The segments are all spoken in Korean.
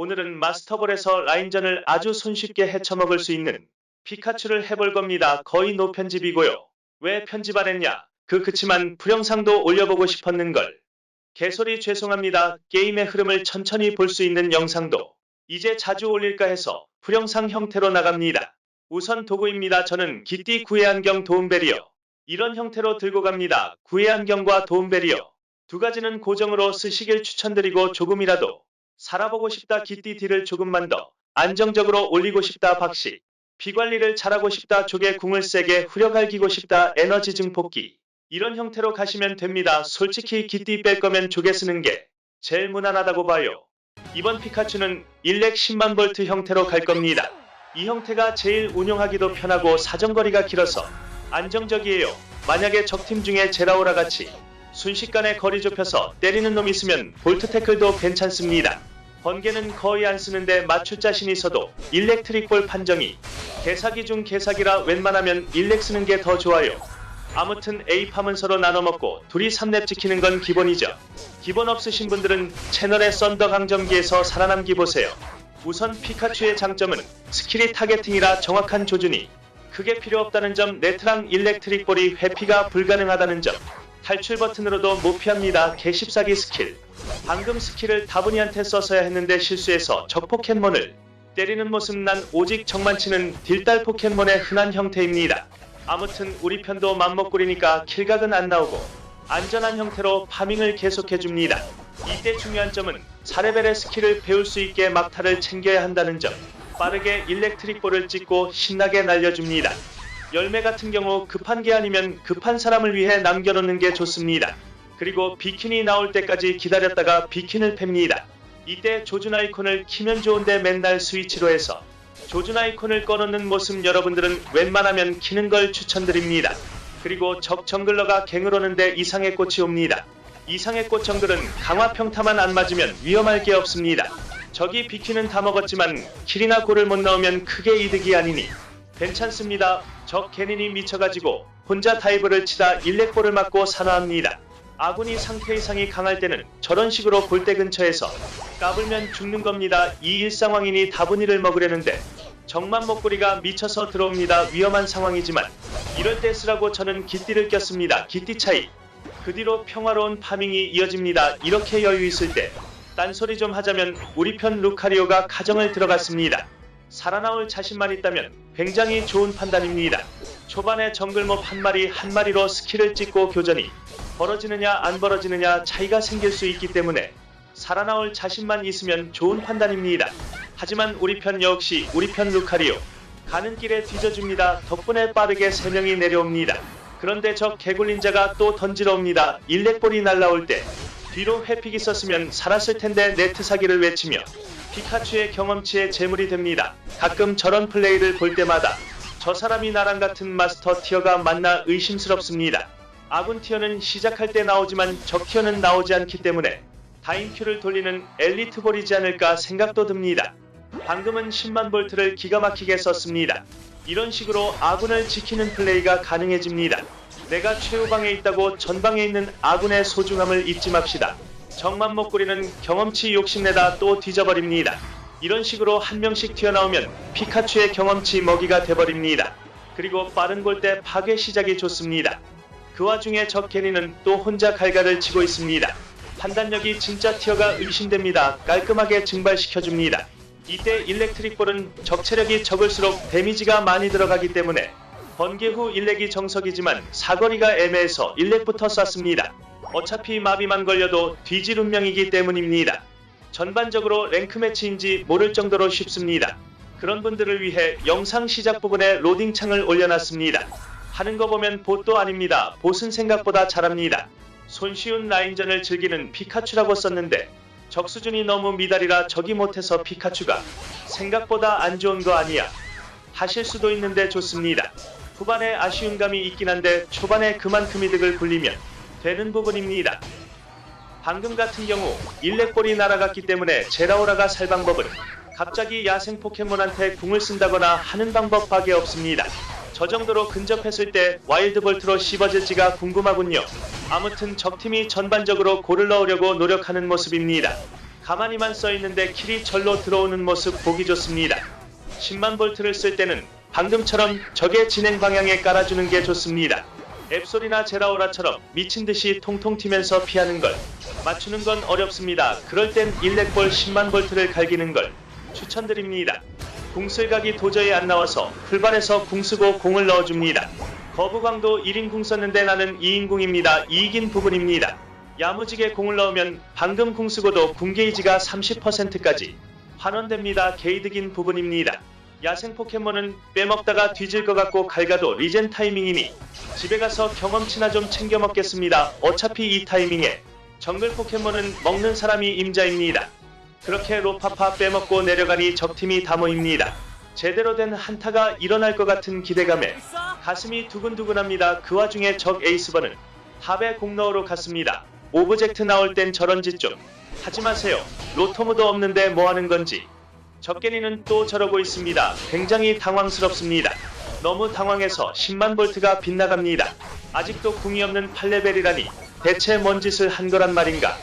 오늘은 마스터볼에서 라인전을 아주 손쉽게 헤쳐먹을 수 있는 피카츄를 해볼 겁니다. 거의 노편집이고요. 왜 편집 안 했냐? 그 그치만 풀영상도 올려보고 싶었는걸. 개소리 죄송합니다. 게임의 흐름을 천천히 볼 수 있는 영상도 이제 자주 올릴까 해서 풀영상 형태로 나갑니다. 우선 도구입니다. 저는 기띠 구의 안경 도움벨이요. 이런 형태로 들고 갑니다. 구의 안경과 도움벨이요. 두 가지는 고정으로 쓰시길 추천드리고 조금이라도 살아보고 싶다 기띠 딜을 조금만 더 안정적으로 올리고 싶다 박씨. 피관리를 잘하고 싶다 조개 궁을 세게 후려갈기고 싶다 에너지 증폭기. 이런 형태로 가시면 됩니다. 솔직히 기띠 뺄 거면 조개 쓰는 게 제일 무난하다고 봐요. 이번 피카츄는 일렉 10만 볼트 형태로 갈 겁니다. 이 형태가 제일 운용하기도 편하고 사정거리가 길어서 안정적이에요. 만약에 적팀 중에 제라오라 같이 순식간에 거리 좁혀서 때리는 놈 있으면 볼트 태클도 괜찮습니다. 번개는 거의 안 쓰는데 맞출 자신 있어도 일렉트릭 볼 판정이 개사기 중 개사기라 웬만하면 일렉 쓰는 게 더 좋아요. 아무튼 A팜은 서로 나눠 먹고 둘이 3렙 지키는 건 기본이죠. 기본 없으신 분들은 채널의 썬더 강점기에서 살아남기 보세요. 우선 피카츄의 장점은 스킬이 타겟팅이라 정확한 조준이 크게 필요 없다는 점 네트랑 일렉트릭 볼이 회피가 불가능하다는 점 탈출 버튼으로도 못 피합니다. 개십사기 스킬 방금 스킬을 다분이한테 써서야 했는데 실수해서 적 포켓몬을 때리는 모습 난 오직 정만치는 딜달 포켓몬의 흔한 형태입니다. 아무튼 우리 편도 맘먹구리니까 킬각은 안 나오고 안전한 형태로 파밍을 계속해줍니다. 이때 중요한 점은 4레벨의 스킬을 배울 수 있게 막타를 챙겨야 한다는 점. 빠르게 일렉트릭 볼을 찍고 신나게 날려줍니다. 열매 같은 경우 급한 게 아니면 급한 사람을 위해 남겨놓는 게 좋습니다. 그리고 비킨이 나올 때까지 기다렸다가 비킨을 팹니다. 이때 조준 아이콘을 키면 좋은데 맨날 스위치로 해서 조준 아이콘을 꺼놓는 모습 여러분들은 웬만하면 키는 걸 추천드립니다. 그리고 적 정글러가 갱을 오는데 이상의 꽃이 옵니다. 이상의 꽃 정글은 강화 평타만 안 맞으면 위험할 게 없습니다. 적이 비키는 다 먹었지만 킬이나 골을 못 넣으면 크게 이득이 아니니 괜찮습니다. 적 개닌이 미쳐가지고 혼자 다이브를 치다 일렉볼을 맞고 산화합니다. 아군이 상태 이상이 강할 때는 저런 식으로 골대 근처에서 까불면 죽는 겁니다. 이 일상황이니 다분히를 먹으려는데 정만 목구리가 미쳐서 들어옵니다. 위험한 상황이지만 이럴 때 쓰라고 저는 기띠를 꼈습니다. 기띠 차이. 그 뒤로 평화로운 파밍이 이어집니다. 이렇게 여유 있을 때 딴소리 좀 하자면 우리 편 루카리오가 가정을 들어갔습니다. 살아나올 자신만 있다면 굉장히 좋은 판단입니다. 초반에 정글몹 한 마리 한 마리로 스킬을 찍고 교전이 벌어지느냐 안 벌어지느냐 차이가 생길 수 있기 때문에 살아나올 자신만 있으면 좋은 판단입니다. 하지만 우리 편 역시 우리 편 루카리오 가는 길에 뒤져줍니다. 덕분에 빠르게 3명이 내려옵니다. 그런데 저 개굴린자가 또 던지러 옵니다. 일렉볼이 날라올 때 뒤로 회픽이 썼으면 살았을 텐데 네트 사기를 외치며 피카츄의 경험치에 재물이 됩니다. 가끔 저런 플레이를 볼 때마다 저 사람이 나랑 같은 마스터 티어가 맞나 의심스럽습니다. 아군 티어는 시작할 때 나오지만 적 티어는 나오지 않기 때문에 다인큐를 돌리는 엘리트 볼이지 않을까 생각도 듭니다. 방금은 10만 볼트를 기가 막히게 썼습니다. 이런 식으로 아군을 지키는 플레이가 가능해집니다. 내가 최후방에 있다고 전방에 있는 아군의 소중함을 잊지 맙시다. 정만 먹구리는 경험치 욕심내다 또 뒤져버립니다. 이런 식으로 한 명씩 튀어나오면 피카츄의 경험치 먹이가 돼버립니다. 그리고 빠른 골대 파괴 시작이 좋습니다. 그 와중에 적 게리는 또 혼자 갈갈을 치고 있습니다. 판단력이 진짜 티어가 의심됩니다. 깔끔하게 증발시켜줍니다. 이때 일렉트릭볼은 적체력이 적을수록 데미지가 많이 들어가기 때문에 번개 후 일렉이 정석이지만 사거리가 애매해서 일렉부터 쐈습니다. 어차피 마비만 걸려도 뒤질 운명이기 때문입니다. 전반적으로 랭크 매치인지 모를 정도로 쉽습니다. 그런 분들을 위해 영상 시작 부분에 로딩 창을 올려놨습니다. 하는 거 보면 봇도 아닙니다. 봇은 생각보다 잘합니다. 손쉬운 라인전을 즐기는 피카츄라고 썼는데 적 수준이 너무 미달이라 적이 못해서 피카츄가 생각보다 안 좋은 거 아니야. 하실 수도 있는데 좋습니다. 후반에 아쉬운 감이 있긴 한데 초반에 그만큼 이득을 굴리면 되는 부분입니다. 방금 같은 경우 일렉볼이 날아갔기 때문에 제라오라가 살 방법은 갑자기 야생 포켓몬한테 궁을 쓴다거나 하는 방법밖에 없습니다. 저 정도로 근접했을 때 와일드 볼트로 씹어질지가 궁금하군요. 아무튼 적팀이 전반적으로 골을 넣으려고 노력하는 모습입니다. 가만히만 써 있는데 킬이 절로 들어오는 모습 보기 좋습니다. 10만 볼트를 쓸 때는 방금처럼 적의 진행 방향에 깔아주는 게 좋습니다. 앱솔이나 제라오라처럼 미친 듯이 통통 튀면서 피하는 걸 맞추는 건 어렵습니다. 그럴 땐 일렉볼 10만 볼트를 갈기는 걸 추천드립니다. 궁슬각이 도저히 안 나와서 풀반에서 궁 쓰고 공을 넣어줍니다. 거부광도 1인 궁 썼는데 나는 2인 궁입니다. 이익인 부분입니다. 야무지게 공을 넣으면 방금 궁 쓰고도 궁 게이지가 30%까지 환원됩니다. 개이득인 부분입니다. 야생 포켓몬은 빼먹다가 뒤질 것 같고 갈가도 리젠 타이밍이니 집에 가서 경험치나 좀 챙겨 먹겠습니다. 어차피 이 타이밍에 정글 포켓몬은 먹는 사람이 임자입니다. 그렇게 로파파 빼먹고 내려가니 적팀이 다 모입니다. 제대로 된 한타가 일어날 것 같은 기대감에 가슴이 두근두근합니다. 그 와중에 적 에이스번은 탑에 공 넣으로 갔습니다. 오브젝트 나올 땐 저런 짓 좀 하지 마세요. 로토무도 없는데 뭐 하는 건지. 적게니는 또 저러고 있습니다. 굉장히 당황스럽습니다. 너무 당황해서 10만 볼트가 빗나갑니다. 아직도 궁이 없는 8레벨이라니 대체 뭔 짓을 한 거란 말인가.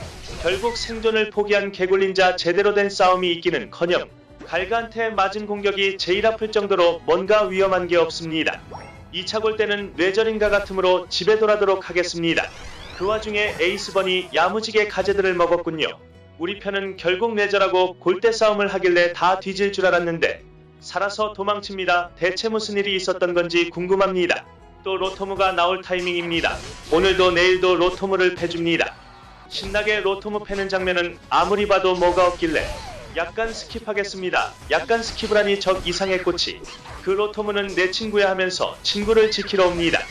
결국 생존을 포기한 개굴린자 제대로 된 싸움이 있기는커녕 갈가한테 맞은 공격이 제일 아플 정도로 뭔가 위험한 게 없습니다. 2차 골 때는 뇌절인가 같으므로 집에 돌아도록 하겠습니다. 그 와중에 에이스번이 야무지게 가재들을 먹었군요. 우리 편은 결국 뇌절하고 골대 싸움을 하길래 다 뒤질 줄 알았는데 살아서 도망칩니다. 대체 무슨 일이 있었던 건지 궁금합니다. 또 로토무가 나올 타이밍입니다. 오늘도 내일도 로토무를 패줍니다. 신나게 로토무 패는 장면은 아무리 봐도 뭐가 없길래 약간 스킵하겠습니다. 약간 스킵을 하니 적 이상의 꽃이 그 로토무는 내 친구야 하면서 친구를 지키러 옵니다.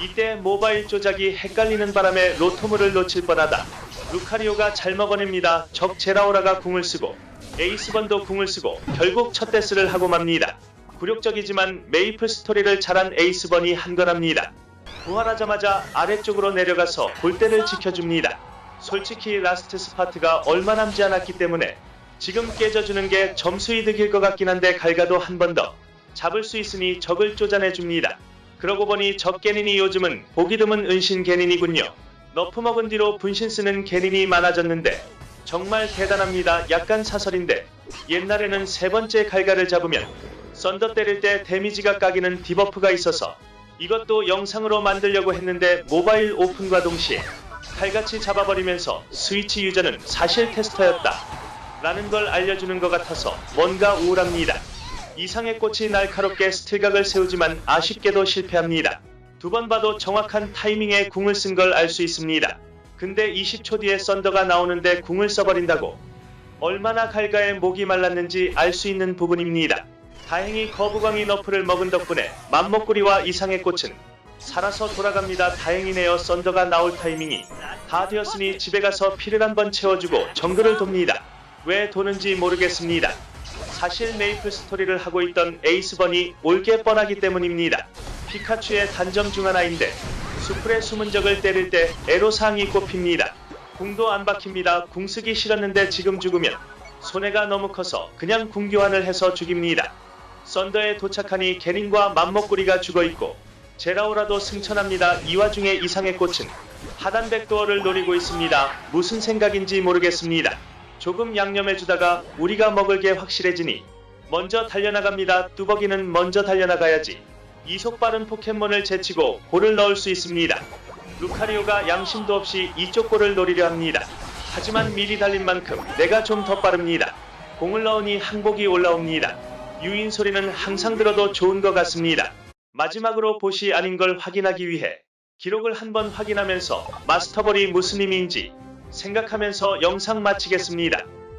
이때 모바일 조작이 헷갈리는 바람에 로토무를 놓칠 뻔하다. 루카리오가 잘 먹어냅니다. 적 제라오라가 궁을 쓰고 에이스번도 궁을 쓰고 결국 첫 데스를 하고 맙니다. 굴욕적이지만 메이플 스토리를 잘한 에이스번이 한건합니다. 부활하자마자 아래쪽으로 내려가서 골대를 지켜줍니다. 솔직히 라스트 스파트가 얼마 남지 않았기 때문에 지금 깨져주는 게 점수 이득일 것 같긴 한데 갈가도 한 번 더 잡을 수 있으니 적을 쫓아내줍니다. 그러고 보니 적 개닌이 요즘은 보기 드문 은신 개닌이군요. 너프 먹은 뒤로 분신 쓰는 개닌이 많아졌는데 정말 대단합니다. 약간 사설인데 옛날에는 세 번째 갈가를 잡으면 썬더 때릴 때 데미지가 까기는 디버프가 있어서 이것도 영상으로 만들려고 했는데 모바일 오픈과 동시에 칼같이 잡아버리면서 스위치 유저는 사실 테스터였다. 라는 걸 알려주는 것 같아서 뭔가 우울합니다. 이상의 꽃이 날카롭게 스틸각을 세우지만 아쉽게도 실패합니다. 두 번 봐도 정확한 타이밍에 궁을 쓴 걸 알 수 있습니다. 근데 20초 뒤에 썬더가 나오는데 궁을 써버린다고 얼마나 갈가에 목이 말랐는지 알 수 있는 부분입니다. 다행히 거부광이 너프를 먹은 덕분에 맘먹구리와 이상의 꽃은 살아서 돌아갑니다. 다행이네요. 썬더가 나올 타이밍이 다 되었으니 집에 가서 피를 한번 채워주고 정글을 돕니다. 왜 도는지 모르겠습니다. 사실 메이플 스토리를 하고 있던 에이스번이 올게 뻔하기 때문입니다. 피카츄의 단점 중 하나인데 수풀의 숨은 적을 때릴 때 애로사항이 꼽힙니다. 궁도 안 박힙니다. 궁 쓰기 싫었는데 지금 죽으면 손해가 너무 커서 그냥 궁 교환을 해서 죽입니다. 썬더에 도착하니 게린과 맘먹구리가 죽어있고 제라오라도 승천합니다. 이 와중에 이상의 꽃은 하단 백도어를 노리고 있습니다. 무슨 생각인지 모르겠습니다. 조금 양념해 주다가 우리가 먹을 게 확실해지니 먼저 달려나갑니다. 뚜벅이는 먼저 달려나가야지. 이속 빠른 포켓몬을 제치고 골을 넣을 수 있습니다. 루카리오가 양심도 없이 이쪽 골을 노리려 합니다. 하지만 미리 달린 만큼 내가 좀 더 빠릅니다. 공을 넣으니 항복이 올라옵니다. 유인 소리는 항상 들어도 좋은 것 같습니다. 마지막으로 보시 아닌 걸 확인하기 위해 기록을 한번 확인하면서 마스터볼이 무슨 의미인지 생각하면서 영상 마치겠습니다.